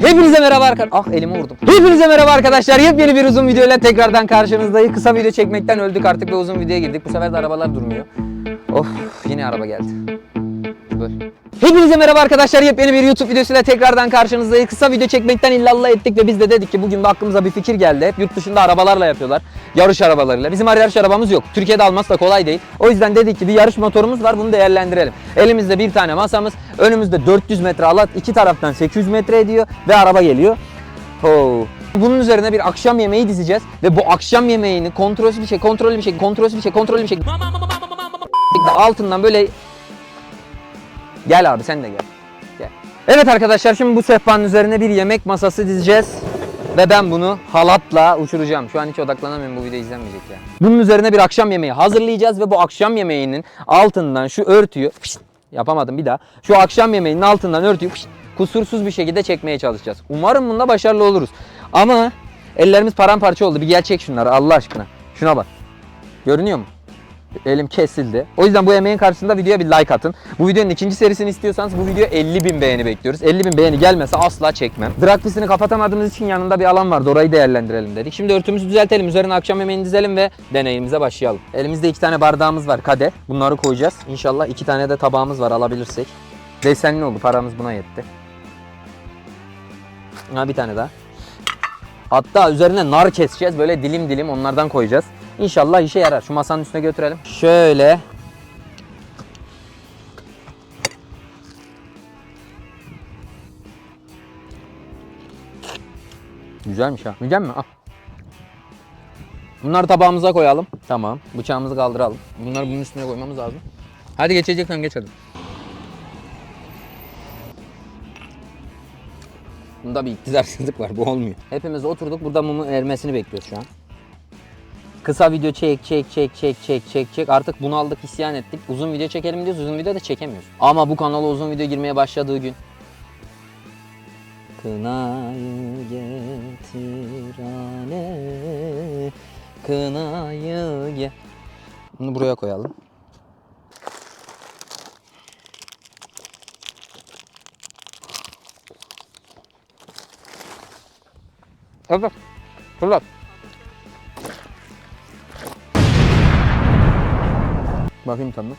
Hepinize merhaba arkadaşlar. Ah elimi vurdum. Hepinize merhaba arkadaşlar. Yepyeni bir uzun videoyla tekrardan karşınızdayız. Kısa video çekmekten öldük artık ve uzun videoya girdik. Bu sefer de arabalar durmuyor. Of yine araba geldi. Böyle. Hepinize merhaba arkadaşlar. Yepyeni bir YouTube videosuyla tekrardan karşınızdayız. Kısa video çekmekten illallah ettik ve biz de dedik ki bugün de aklımıza bir fikir geldi. Hep yurt dışında arabalarla yapıyorlar. Yarış arabalarıyla. Bizim yarış arabamız yok. Türkiye'de alması da kolay değil. O yüzden dedik ki bir yarış motorumuz var. Bunu değerlendirelim. Elimizde bir tane masamız. Önümüzde 400 metre alat. iki taraftan 800 metre ediyor. Ve araba geliyor. Ho. Bunun üzerine bir akşam yemeği dizeceğiz ve bu akşam yemeğini kontrolsüz bir şey, kontrollü bir şey, kontrolsüz bir şey, kontrollü bir şey altından böyle Gel abi sen de gel. Gel. Evet arkadaşlar şimdi bu sehpanın üzerine bir yemek masası dizeceğiz. Ve ben bunu halatla uçuracağım. Şu an hiç odaklanamıyorum bu video izlenmeyecek ya. Bunun üzerine bir akşam yemeği hazırlayacağız ve bu akşam yemeğinin altından şu örtüyü Pişt, yapamadım bir daha. Şu akşam yemeğinin altından örtüyü pişt, kusursuz bir şekilde çekmeye çalışacağız. Umarım bunda başarılı oluruz. Ama ellerimiz paramparça oldu. Bir gel çek şunları Allah aşkına. Şuna bak. Görünüyor mu? Elim kesildi. O yüzden bu emeğin karşısında videoya bir like atın. Bu videonun ikinci serisini istiyorsanız bu videoya 50 bin beğeni bekliyoruz. 50 bin beğeni gelmese asla çekmem. Drag pistini kapatamadığımız için yanında bir alan vardı. Orayı değerlendirelim dedik. Şimdi örtümüzü düzeltelim. Üzerine akşam yemeğini dizelim ve deneyimize başlayalım. Elimizde iki tane bardağımız var. Kade. Bunları koyacağız. İnşallah iki tane de tabağımız var alabilirsek. Desenli oldu. Paramız buna yetti. Ha bir tane daha. Hatta üzerine nar keseceğiz. Böyle dilim dilim onlardan koyacağız. İnşallah işe yarar. Şu masanın üstüne götürelim. Şöyle. Güzelmiş ha. Güzel mi? Al. Bunları tabağımıza koyalım. Tamam. Bıçağımızı kaldıralım. Bunları bunun üstüne koymamız lazım. Hadi geçeceksen geç hadi. Bunda bir iktidarsızlık var. Bu olmuyor. Hepimiz oturduk. Burada mumun ermesini bekliyoruz şu an. Kısa video çek çek çek çek çek çek çek. Artık bunu aldık isyan ettik. Uzun video çekelim diyoruz. Uzun video da çekemiyoruz. Ama bu kanala uzun video girmeye başladığı gün. Kınayı getir hane. Kınayı ge... Bunu buraya koyalım. Fırlat. Fırlat. Bakayım tadına.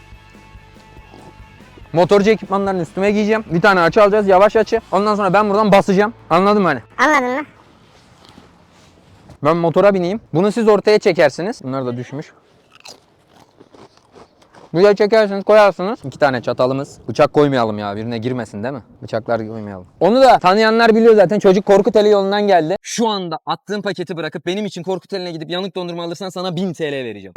Motorcu ekipmanlarını üstüme giyeceğim. Bir tane açı alacağız. Yavaş açı. Ondan sonra ben buradan basacağım. Anladın mı hani? Anladın mı? Ben motora bineyim. Bunu siz ortaya çekersiniz. Bunlar da düşmüş. Buraya çekersiniz, koyarsınız. İki tane çatalımız. Bıçak koymayalım ya. Birine girmesin değil mi? Bıçaklar koymayalım. Onu da tanıyanlar biliyor zaten. Çocuk Korkuteli yolundan geldi. Şu anda attığın paketi bırakıp benim için Korkuteli'ne gidip yanık dondurma alırsan sana 1000 TL vereceğim.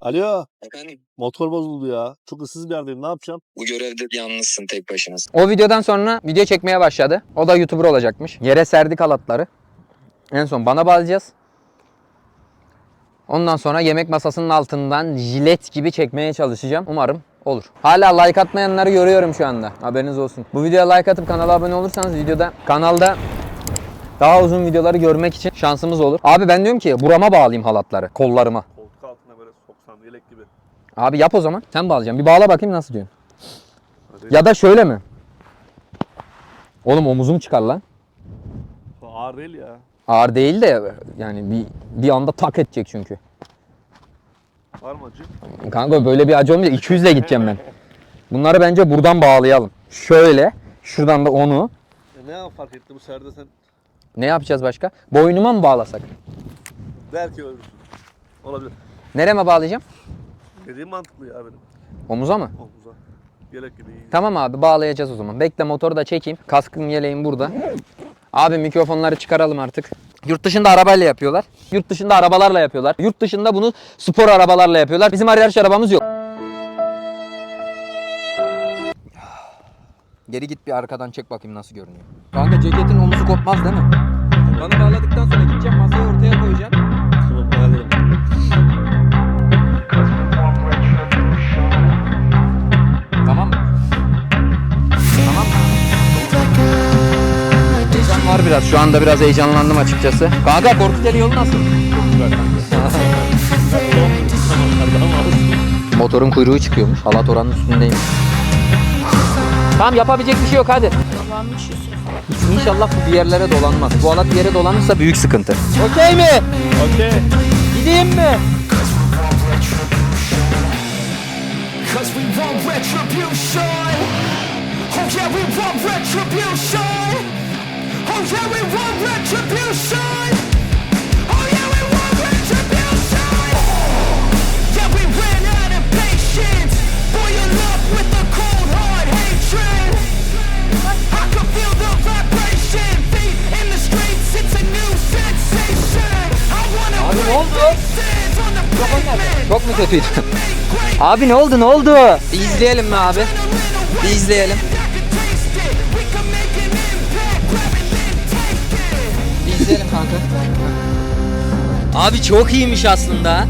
Alo, Efendim motor bozuldu ya. Çok ıssız bir yerdeyim. Ne yapacağım? bu görevde yalnızsın tek başınasın. O videodan sonra video çekmeye başladı. O da YouTuber olacakmış. Yere serdik halatları. En son bana bağlayacağız. Ondan sonra yemek masasının altından jilet gibi çekmeye çalışacağım. Umarım olur. Hala like atmayanları görüyorum şu anda. Haberiniz olsun. Bu videoya like atıp kanala abone olursanız videoda kanalda daha uzun videoları görmek için şansımız olur. Abi ben diyorum ki burama bağlayayım halatları kollarıma. Koltuk altına böyle soksan yelek gibi. Abi yap o zaman. Sen bağlayacaksın. Bir bağla bakayım nasıl diyorsun. Hadi. Ya da şöyle mi? Oğlum omuzum çıkar lan. Ağır değil ya. Ağır değil de yani bir bir anda tak edecek çünkü. Var mı acı? Kanka böyle bir acı olmayacak. 200 ile gideceğim ben. Bunları bence buradan bağlayalım. Şöyle. Şuradan da onu. E ne fark etti bu serde sen Ne yapacağız başka? Boynuma mı bağlasak? der ki ölürsün. Olabilir. Nereme bağlayacağım? Dediğim mantıklı ya benim. Omuza mı? Omuza. Yelek gibi iyi. Tamam abi bağlayacağız o zaman. Bekle motoru da çekeyim. Kaskım yeleğim burada. Abi mikrofonları çıkaralım artık. Yurt dışında arabayla yapıyorlar. Yurt dışında arabalarla yapıyorlar. Yurt dışında bunu spor arabalarla yapıyorlar. Bizim yarış arabamız yok. Geri git bir arkadan çek bakayım nasıl görünüyor. Kanka ceketin omuzu kopmaz değil mi? Bana bağladıktan sonra gideceğim masayı ortaya koyacağım. Tamam. Tamam mı? Tamam mı? Heyecan var biraz. Şu anda biraz heyecanlandım açıkçası. Kanka Korkuteli yolu nasıl? Motorun kuyruğu çıkıyormuş. Halat oranın üstündeyim. Tamam yapabilecek bir şey yok hadi. Dolanmış Yusuf. İnşallah bu bir yerlere dolanmaz. Bu alat bir yere dolanırsa büyük sıkıntı. Okey mi? Okey. Gideyim mi? Cause we want retribution. Oh yeah, we want retribution. Çok mu kötüydü? Abi ne oldu ne oldu? Bir izleyelim mi abi? Bir izleyelim. Bir izleyelim kanka. Abi çok iyiymiş aslında.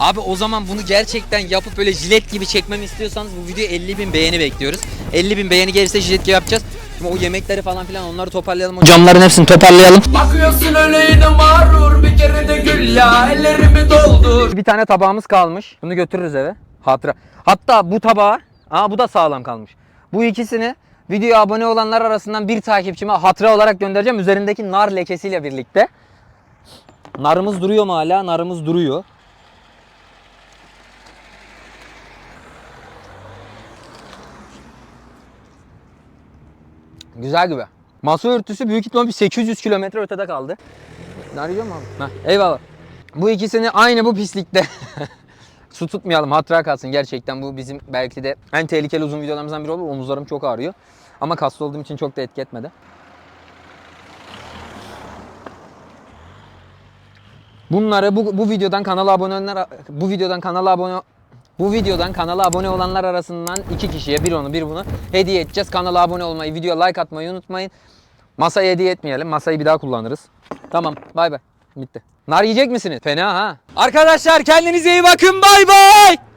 Abi o zaman bunu gerçekten yapıp böyle jilet gibi çekmemi istiyorsanız bu videoya 50 bin beğeni bekliyoruz. 50 bin beğeni gelirse jilet gibi yapacağız. Şimdi o yemekleri falan filan onları toparlayalım. O camların hepsini toparlayalım. Bakıyorsun öyle yine mağrur bir kere de gül ya ellerimi doldur Bir tane tabağımız kalmış. Bunu götürürüz eve. Hatıra. Hatta bu tabağı, aa bu da sağlam kalmış. Bu ikisini videoya abone olanlar arasından bir takipçime hatıra olarak göndereceğim. Üzerindeki nar lekesiyle birlikte. Narımız duruyor mu hala? Narımız duruyor. Güzel gibi. Masa örtüsü büyük ihtimal bir 800 kilometre ötede kaldı. Ne arayacağım abi? Heh, eyvallah. Bu ikisini aynı bu pislikte su tutmayalım hatıra kalsın gerçekten bu bizim belki de en tehlikeli uzun videolarımızdan biri olur. Omuzlarım çok ağrıyor. Ama kaslı olduğum için çok da etki etmedi. Bunları bu, bu videodan kanala abone olanlar bu videodan kanala abone bu videodan kanala abone olanlar arasından iki kişiye bir onu bir bunu hediye edeceğiz. Kanala abone olmayı, videoya like atmayı unutmayın. Masayı hediye etmeyelim. Masayı bir daha kullanırız. Tamam. Bay bay. Bitti. Nar yiyecek misiniz? Fena ha. Arkadaşlar kendinize iyi bakın. Bay bay.